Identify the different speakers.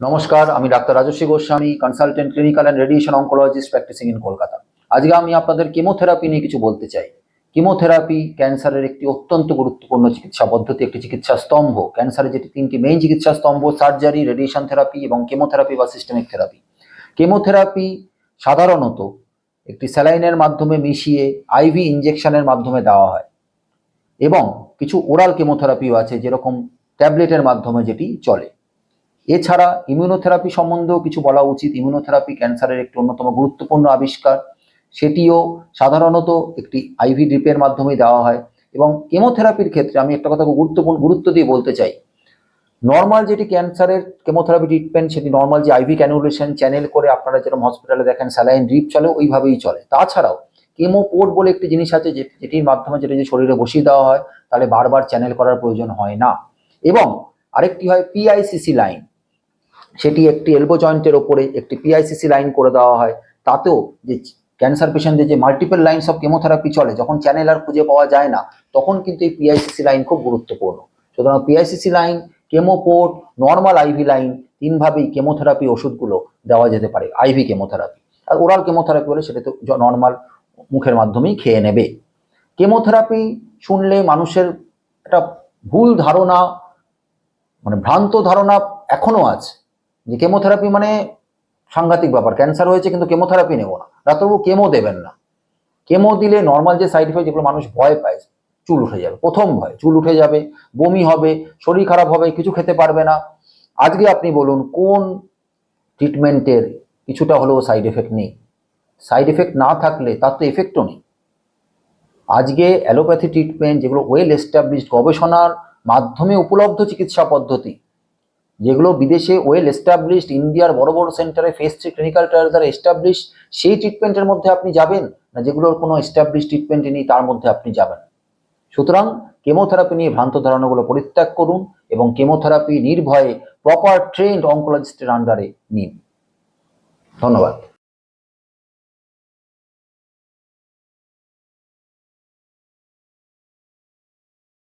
Speaker 1: নমস্কার, আমি doctor Rajasvi Goswami consultant clinical and radiation oncologist practicing in Kolkata. আজকে আমি আপনাদের কেমোথেরাপি নিয়ে কিছু বলতে চাই। কেমোথেরাপি ক্যান্সারের একটি অত্যন্ত গুরুত্বপূর্ণ চিকিৎসা পদ্ধতি, একটি চিকিৎসা স্তম্ভ। ক্যান্সারের যেটি তিনটি মেইন চিকিৎসা স্তম্ভ সার্জারি রেডিয়েশন থেরাপি এবং কেমোথেরাপি বা সিস্টেমিক থেরাপি কেমোথেরাপি সাধারণত একটি স্যালাইনের মাধ্যমে মিশিয়ে আইভি ইঞ্জেকশনের মাধ্যমে দেওয়া হয় এবং কিছু ওরাল কেমোথেরাপিও আছে যেরকম ট্যাবলেটের মাধ্যমে যেটি চলে। এছাড়া ইমিউনোথেরাপি সম্বন্ধেও কিছু বলা উচিত। ইমিউনোথেরাপি ক্যান্সারের একটি অন্যতম গুরুত্বপূর্ণ আবিষ্কার। সেটিও সাধারণত একটি আইভি ড্রিপের মাধ্যমে দেওয়া হয়। এবং কেমোথেরাপির ক্ষেত্রে আমি একটা কথা গুরুত্বপূর্ণ, গুরুত্ব দিয়ে বলতে চাই। নর্মাল যেটি ক্যান্সারের কেমোথেরাপি ট্রিটমেন্ট সেটি নর্মাল যে আইভি ক্যানুলেশন চ্যানেল করে আপনারা যেরকম হসপিটালে দেখেন স্যালাইন ড্রিপ চলে, ওইভাবেই চলে। তাছাড়াও কেমো পোর্ট বলে একটি জিনিস আছে যেটির মাধ্যমে যেটা যে শরীরে বসিয়ে দেওয়া হয়, তাহলে বারবার চ্যানেল করার প্রয়োজন হয় না। এবং আরেকটি হয় পিআইসিসি লাইন সেটি একটি এলবো জয়েন্টের ওপরে একটি পিআইসিসি লাইন করে দেওয়া হয়। তাতেও যে ক্যান্সার পেশেন্টদের যে মাল্টিপল লাইনস অফ কেমোথেরাপি চলে, যখন চ্যানেল আর খুঁজে পাওয়া যায় না, তখন কিন্তু এই পিআইসিসি লাইন খুব গুরুত্বপূর্ণ। সুতরাং PICC line chemoport normal IV line তিনভাবেই chemotherapy ওষুধগুলো দেওয়া যেতে পারে আইভি কেমোথেরাপি আর ওরাল কেমোথেরাপি হলে সেটা তো নর্মাল মুখের মাধ্যমেই খেয়ে নেবে। কেমোথেরাপি শুনলে মানুষের একটা ভুল ধারণা মানে ভ্রান্ত ধারণা এখনও আছে। যে কেমোথেরাপি মানে সাংঘাতিক ব্যাপার ক্যান্সার হয়েছে কিন্তু কেমোথেরাপি নেব না। ডাক্তারবাবু কেমো দেবেন না। কেমো দিলে নর্মাল যে সাইড ইফেক্ট যেগুলো মানুষ ভয় পায়, চুল উঠে যাবে। প্রথম ভয়, চুল উঠে যাবে, বমি হবে, শরীর খারাপ হবে, কিছু খেতে পারবে না। আজকে আপনি বলুন, কোন ট্রিটমেন্টের কিছুটা হলেও সাইড এফেক্ট নেই? সাইড এফেক্ট না থাকলে তার তো এফেক্টও নেই। আজকে অ্যালোপ্যাথি ট্রিটমেন্ট যেগুলো ওয়েল এস্টাবলিশড গবেষণার মাধ্যমে উপলব্ধ চিকিৎসা পদ্ধতি যেগুলো বিদেশে ওয়েল এস্টাবলিশড ইন্ডিয়ার বড় বড় সেন্টারে ফেস থ্রি ক্লিনিক্যাল ট্রায়াল দ্বারা এস্টাবলিশ সেই ট্রিটমেন্টের মধ্যে আপনি যাবেন না যেগুলোর কোনো এস্টাবলিশ ট্রিটমেন্ট নেই, তার মধ্যে আপনি যাবেন। সুতরাং কেমোথেরাপি নিয়ে ভ্রান্ত ধারণাগুলো পরিত্যাগ করুন এবং কেমোথেরাপি নির্ভয়ে প্রপার ট্রেন্ড অঙ্কোলজিস্টের আন্ডারে নিন। ধন্যবাদ।